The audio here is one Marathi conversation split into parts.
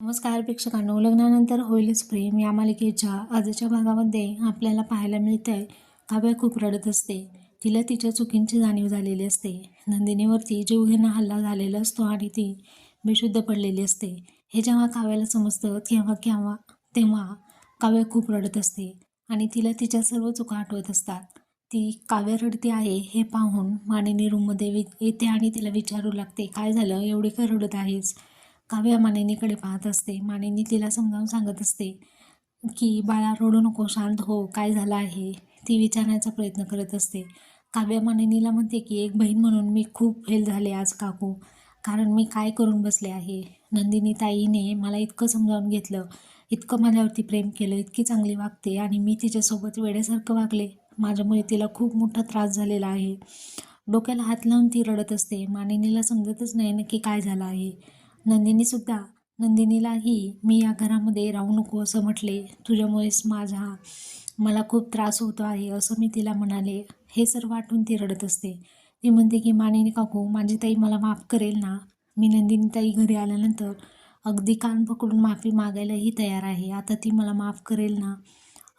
नमस्कार प्रेक्षकांनो. लग्नानंतर होईलच प्रेम. या मालिकेच्या आजच्या भागामध्ये आपल्याला पाहायला मिळतंय काव्या खूप रडत असते. तिला तिच्या चुकींची जाणीव झालेली असते. नंदिनीवरती जीवघेणा हल्ला झालेला असतो आणि ती बेशुद्ध पडलेली असते. हे जेव्हा काव्याला समजतं तेव्हा केव्हा तेव्हा काव्य खूप रडत असते आणि तिला तिच्या सर्व चुका आठवत असतात. ती काव्य रडते आहे हे पाहून मानिनी रूममध्ये वि येते आणि तिला विचारू लागते काय झालं? एवढी का रडत आहेस? काव्या मानिनीकडे पाहत असते. मानिनी तिला समजावून सांगत असते की बाळा रडू नको शांत हो काय झालं आहे? ती विचारण्याचा प्रयत्न करत असते. काव्या मानिनीला म्हणते की एक बहीण म्हणून मी खूप फेल झाले आज काकू. कारण मी काय करून बसले आहे? नंदिनी ताईने मला इतकं समजावून घेतलं. इतकं माझ्यावरती प्रेम केलं. इतकी चांगली वागते आणि मी तिच्यासोबत वेड्यासारखं वागले. माझ्यामुळे तिला खूप मोठा त्रास झालेला आहे. डोक्याला हात लावून ती रडत असते. मानिनीला समजतच नाही नक्की काय झालं आहे. नंदिनीसुद्धा नंदिनीलाही मी या घरामध्ये राहू नको असं म्हटले. तुझ्यामुळेच माझा मला खूप त्रास होतो आहे असं मी तिला म्हणाले. हे सर्व आठवून ती रडत असते. ती म्हणते की मानिनी काकू माझी ताई मला माफ करेल ना? मी नंदिनी ताई घरी आल्यानंतर अगदी कान पकडून माफी मागायलाही तयार आहे. आता ती मला माफ करेल ना?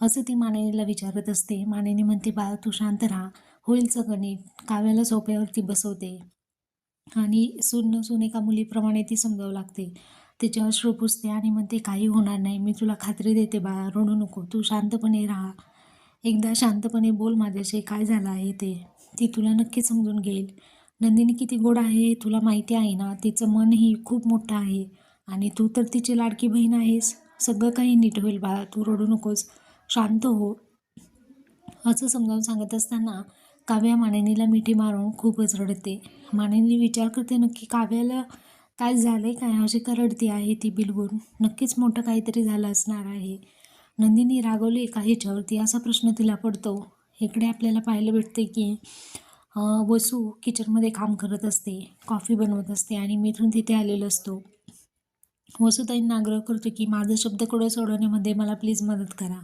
असं ती मानिनीला विचारत असते. मानिनी म्हणते बाळा तू शांत राहा. होईल सगळं नीट. काव्याला सोप्यावरती बसवते. आणि सून सून एका मुलीप्रमाणे ती समजावं लागते. तिचे अश्रू पुसते आणि म्हणते काही होणार नाही मी तुला खात्री देते बा रडू नको तू शांतपणे राहा. एकदा शांतपणे बोल माझ्याशी काय झालं आहे ते. ती तुला नक्की समजून घेईल. नंदिनी किती गोड आहे तुला माहिती आहे ना तिचं मनही खूप मोठं आहे. आणि तू तर तिची लाडकी बहीण आहेस. सगळं काही नीट होईल बा तू रडू नकोस. शांत हो. असं समजावून सांगत असताना काव्या मानिनीला मिठी मारून खूपच रडते. मानिनी विचार करते नक्की काव्याला काय झालं आहे काय अशी करडती आहे ती बिलगुण नक्कीच मोठं काहीतरी झालं असणार आहे. नंदिनी रागवली का ह्याच्यावरती असा प्रश्न तिला पडतो. इकडे आपल्याला पाहायला भेटते की वसू किचनमध्ये काम करत असते कॉफी बनवत असते आणि मिथून तिथे आलेलो असतो. वसुताईंना आग्रह करतो की माझं शब्दकोडं सोडवण्यामध्ये मला प्लीज मदत करा.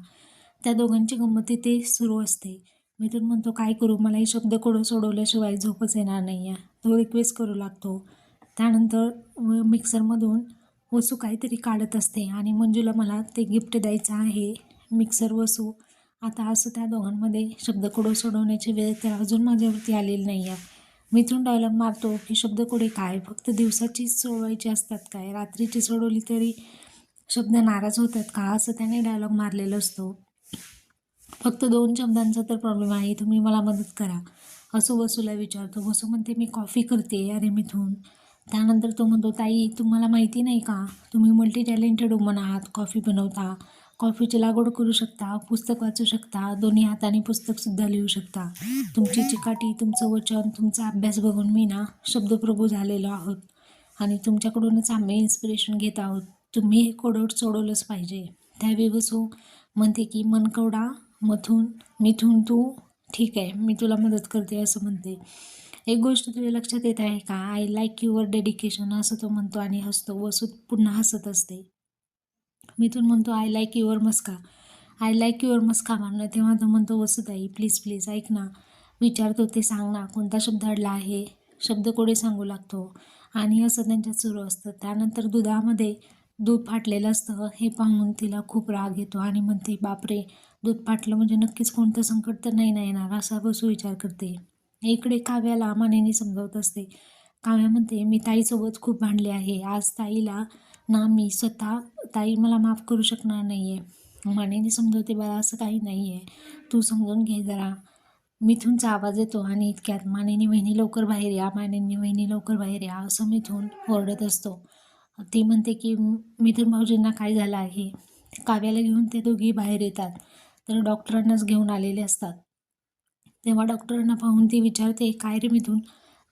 त्या दोघांची गंमत तिथे सुरू असते. मिथून म्हणतो काय करू? मला हे शब्द शब्दकोडं सोडवल्याशिवाय झोपच येणार नाही आहे तो रिक्वेस्ट करू लागतो. त्यानंतर मिक्सरमधून वसू काहीतरी काढत असते आणि मंजूला मला ते गिफ्ट द्यायचं आहे. मिक्सर वसू आता असं त्या दोघांमध्ये शब्दकोडं सोडवण्याची वेळ तर अजून माझ्यावरती आलेली नाही आहे मिथून डायलॉग मारतो की शब्दकोडे काय? फक्त दिवसाचीच सोडवायची असतात काय? रात्रीची सोडवली तरी शब्द नाराज होतात का? असं त्याने डायलॉग मारलेला असतो. फक्त दोन शब्दांचा तर प्रॉब्लेम आहे. तुम्ही मला मदत करा. असं वसूला विचारतो. वसू म्हणते मी कॉफी करते. अरे मिथून. त्यानंतर तो म्हणतो ताई तुम्हाला माहिती नाही का? तुम्ही मल्टी टॅलेंटेड वुमन आहात. कॉफी बनवता. कॉफीची लागवड करू शकता. पुस्तक वाचू शकता. दोन्ही हाताने पुस्तकसुद्धा लिहू शकता. तुमची चिकाटी तुमचं वचन तुमचा अभ्यास बघून मी ना शब्दप्रभू झालेलो आहोत. आणि तुमच्याकडूनच आम्ही इन्स्पिरेशन घेत आहोत. तुम्ही हे कोडवट सोडवलंच पाहिजे. त्यावेळी वसू म्हणते की मनकवडा मथून मिथून तू ठीक आहे मी तुला मदत करते असं म्हणते. एक गोष्ट तुझ्या लक्षात येत आहे का? आय लाईक युअर डेडिकेशन असं तो म्हणतो आणि हसतो वसूत पुन्हा हसत असते. मिथून म्हणतो आय लाईक युअर मस्का. आय लाईक युअर मस्का म्हणणं तेव्हा तो म्हणतो वसुताई प्लीज प्लीज ऐक ना. विचारतो ते सांग ना कोणता शब्द अडला आहे? शब्द कोडे सांगू लागतो. आणि असं त्यांच्यात सुरू असतं. त्यानंतर दुधामध्ये दूध फाटलेलं असतं. हे पाहून तिला खूप राग येतो आणि म्हणते बापरे! दूध फाटलं म्हणजे नक्कीच कोणतं संकट तर नाही ना येणार असा बसू विचार करते. इकडे काव्याला मानेने समजावत असते. काव्या म्हणते मी ताईसोबत खूप भांडले आहे. आज ताईला ना मी स्वतः ताई मला माफ करू शकणार नाही आहे मानेने समजवते बाळा असं काही नाही आहे तू समजून घे जरा. मिथूनचा आवाज येतो आणि इतक्यात मानेनी वहिनी लवकर बाहेर या मानेनी वहिनी लवकर बाहेर या असं मिथून ओरडत असतो. ती म्हणते की मिथून भाऊजींना काय झालं आहे? काव्याला घेऊन ते दोघी बाहेर येतात. तर डॉक्टरांनाच घेऊन आलेले असतात. तेव्हा डॉक्टरांना पाहून ती विचारते काय रे मिथून?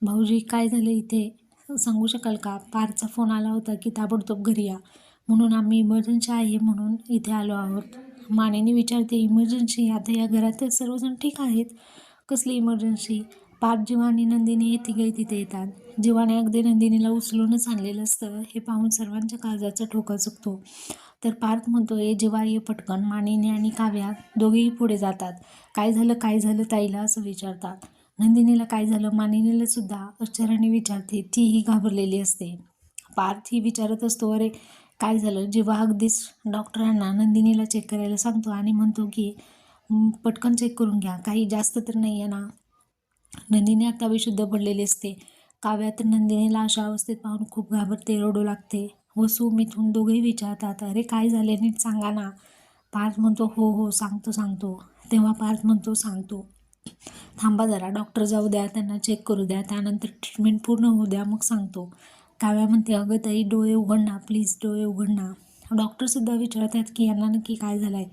भाऊजी काय झालं इथे? सांगू शकाल का? पारचा फोन आला होता की ताबडतोब घरी या. म्हणून आम्ही इमर्जन्सी आहे म्हणून इथे आलो आहोत. मानेने विचारते इमर्जन्सी आता या घरात सर्वजण ठीक आहेत? कसली इमर्जन्सी पाप जीवा आणि नंदिनी हे तिघे तिथे येतात. जीवाने अगदी नंदिनीला उचलूनच आणलेलं असतं. हे पाहून सर्वांच्या काळजाचा ठोका चुकतो. तर पार्थ म्हणतो ए जेव्हा ये पटकन मानिनी आणि काव्या दोघेही पुढे जातात. काय झालं काय झालं ताईला असं विचारतात. नंदिनीला काय झालं मानिनीला सुद्धा आश्चर्याने विचारते. तीही घाबरलेली असते. पार्थ ही विचारत असतो अरे काय झालं? जेव्हा अगदीच डॉक्टरांना नंदिनीला चेक करायला सांगतो आणि म्हणतो की पटकन चेक करून घ्या. काही जास्त तर नाही आहे ना? नंदिनी आता विशुद्ध पडलेली असते. काव्यात नंदिनीला अशा अवस्थेत पाहून खूप घाबरते रडू लागते. वसू मिथून दोघेही विचारतात अरे काय झाले? नीट सांगा ना. पार्थ म्हणतो हो हो सांगतो सांगतो. तेव्हा पार्थ म्हणतो सांगतो. थांबा जरा डॉक्टर जाऊ द्या त्यांना चेक करू द्या त्यानंतर ट्रीटमेंट पूर्ण होऊ द्या मग सांगतो. काव्या म्हणते अगं ताई डोळे उघड ना प्लीज डोळे उघड ना. डॉक्टरसुद्धा विचारत आहेत की यांना नक्की काय झालं आहे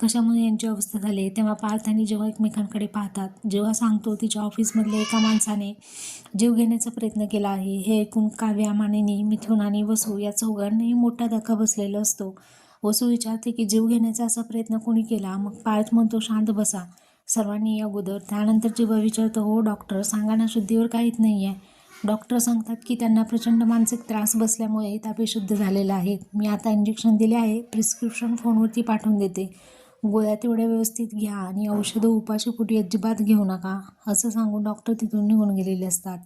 कशामुळे यांची अवस्था झाली आहे? तेव्हा पार्थ आणि जेव्हा एकमेकांकडे पाहतात जेव्हा सांगतो तिच्या ऑफिसमधल्या एका माणसाने जीव घेण्याचा प्रयत्न केला आहे हे ऐकून काव्या मानिनी मिथुन आणि वसू या चौघांनाही मोठा धक्का बसलेला असतो. वसू विचारते की जीव घेण्याचा असा प्रयत्न कोणी केला? मग पार्थ म्हणतो शांत बसा. सर्वांनी या अगोदर त्यानंतर जेव्हा विचारतो हो डॉक्टर सांगा ना शुद्धीवर काहीच नाही आहे. डॉक्टर सांगतात की त्यांना प्रचंड मानसिक त्रास बसल्यामुळे तापे शुद्ध झालेला आहे. मी आता इंजेक्शन दिले आहे प्रिस्क्रिप्शन फोनवरती पाठवून देते. गोळ्या तेवढ्या व्यवस्थित घ्या आणि औषधं उपाशीपोटी अजिबात घेऊ नका असं सांगून डॉक्टर तिथून निघून गेलेले असतात.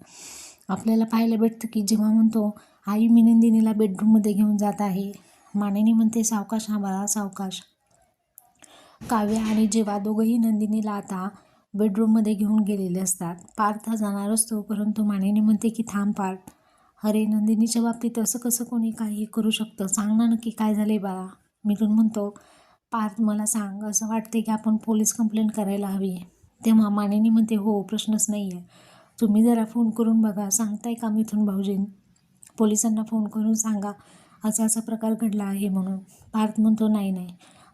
आपल्याला पाहायला भेटतं की जेव्हा म्हणतो आई मी नंदिनीला बेडरूममध्ये घेऊन जात आहे. मानेनी म्हणते सावकाश हा बाळा सावकाश. काव्य आणि जेव्हा दोघंही नंदिनीला आता बेडरूममध्ये घेऊन गेलेले असतात. पार्थ हा जाणार असतो परंतु मानेनी म्हणते की थांब पार्थ. अरे नंदिनीच्या बाबतीत असं कसं कोणी काही करू शकतं? सांग ना नक्की काय झाले बाळा. मिथून म्हणतो पार्थ मला सांग असं वाटते की आपण पोलीस कंप्लेंट करायला हवी आहे. तेव्हा मानेनी म्हणते हो प्रश्नच नाही आहे तुम्ही जरा फोन करून बघा. सांगताय का मिथून भाऊजीन पोलिसांना फोन करून सांगा असा असा प्रकार घडला आहे म्हणून. पार्थ म्हणतो नाही नाही.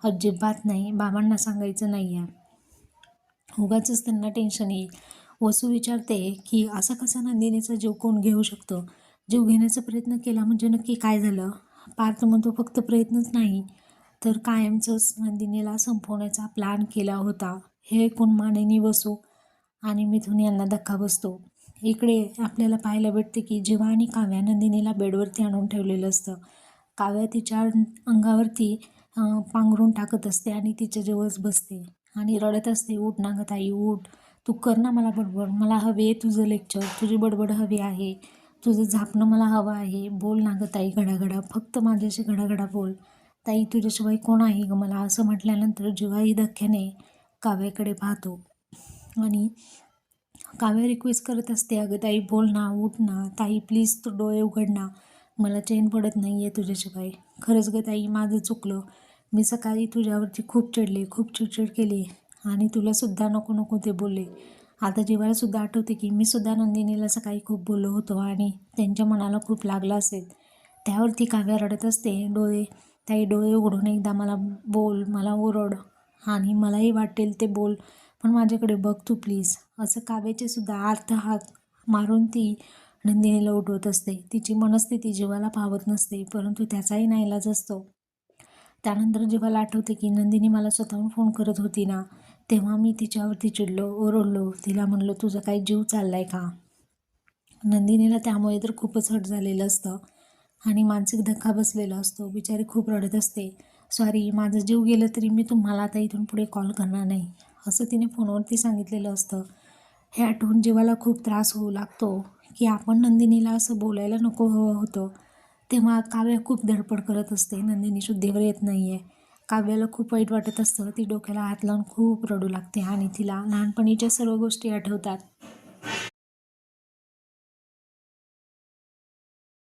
अजिबात नाही. बाबांना सांगायचं नाही आहे उगाचच त्यांना टेन्शन येईल. वसू विचारते की असा कसा नंदिनीचा जीव कोण घेऊ शकतो? जीव घेण्याचा प्रयत्न केला म्हणजे नक्की काय झालं? पार्थ म्हणतो फक्त प्रयत्नच नाही. तर कायमचंच नंदिनीला संपवण्याचा प्लॅन केला होता. हे ऐकून मानेनी बसू आणि मिथुन यांना धक्का बसतो. इकडे आपल्याला पाहायला भेटते की जेव्हा आणि काव्या नंदिनीला बेडवरती आणून ठेवलेलं असतं काव्या तिच्या अंगावरती पांघरून टाकत असते आणि तिच्या जवळच बसते आणि रडत असते उठ नागत आई उठ. तू कर ना मला बडबड. मला हवे आहे तुझं लेक्चर तुझी बडबड हवी आहे. तुझं झापणं मला हवं आहे. बोल नागत आई घडाघडा. फक्त माझ्याशी घडाघडा बोल. ताई तुझ्याशिवाय कोण आहे ग? मला असं म्हटल्यानंतर जेव्हाही धक्क्याने काव्याकडे पाहतो. आणि काव्या रिक्वेस्ट करत असते अगं ताई बोल ना उठ ना. ताई प्लीज तू डोळे उघड ना. मला चैन पडत नाही आहे तुझ्याशिवाय. खरंच गं ताई माझं चुकलं. मी सकाळी तुझ्यावरती खूप चिडले खूप चिडचिड केली आणि तुलासुद्धा नको नको ते बोलले. आता जेव्हासुद्धा आठवते की मी सुद्धा नंदिनीला सकाळी खूप बोललो होतो आणि त्यांच्या मनाला खूप लागलं असेल. त्यावरती काव्या रडत असते डोळे ताई डोळे उघडून एकदा मला बोल मला ओरड. आणि मलाही वाटेल ते बोल पण माझ्याकडे बघ तू प्लीज असं काव्याचे सुद्धा अर्थ हात मारून ती नंदिनीला उठवत असते. तिची मनस्थिती जीवाला पावत नसते परंतु त्याचाही नाईलाज असतो. त्यानंतर जीवाला आठवते की नंदिनी मला स्वतःहून फोन करत होती ना तेव्हा मी तिच्यावरती चिडलो ओरडलो. तिला म्हणलो तुझा काही जीव चाललाय का? नंदिनीला त्यामुळे तर खूपच हट झालेलं असतं. आणि मानसिक धक्का बसलेला असतो. बिचारी खूप रडत असते. सॉरी माझं जीव गेलं तरी मी तुम्हाला आता इथून पुढे कॉल करणार नाही. असं तिने फोनवरती सांगितलेलं असतं. हे आठवून जीवाला खूप त्रास होऊ लागतो की आपण नंदिनीला असं बोलायला नको हवं होतं. तेव्हा काव्य खूप धडपड करत असते. नंदिनी शुद्धीवर येत नाही आहे काव्याला खूप वाईट वाटत असतं. ती डोक्याला हात लावून खूप रडू लागते आणि तिला लहानपणीच्या सर्व गोष्टी आठवतात.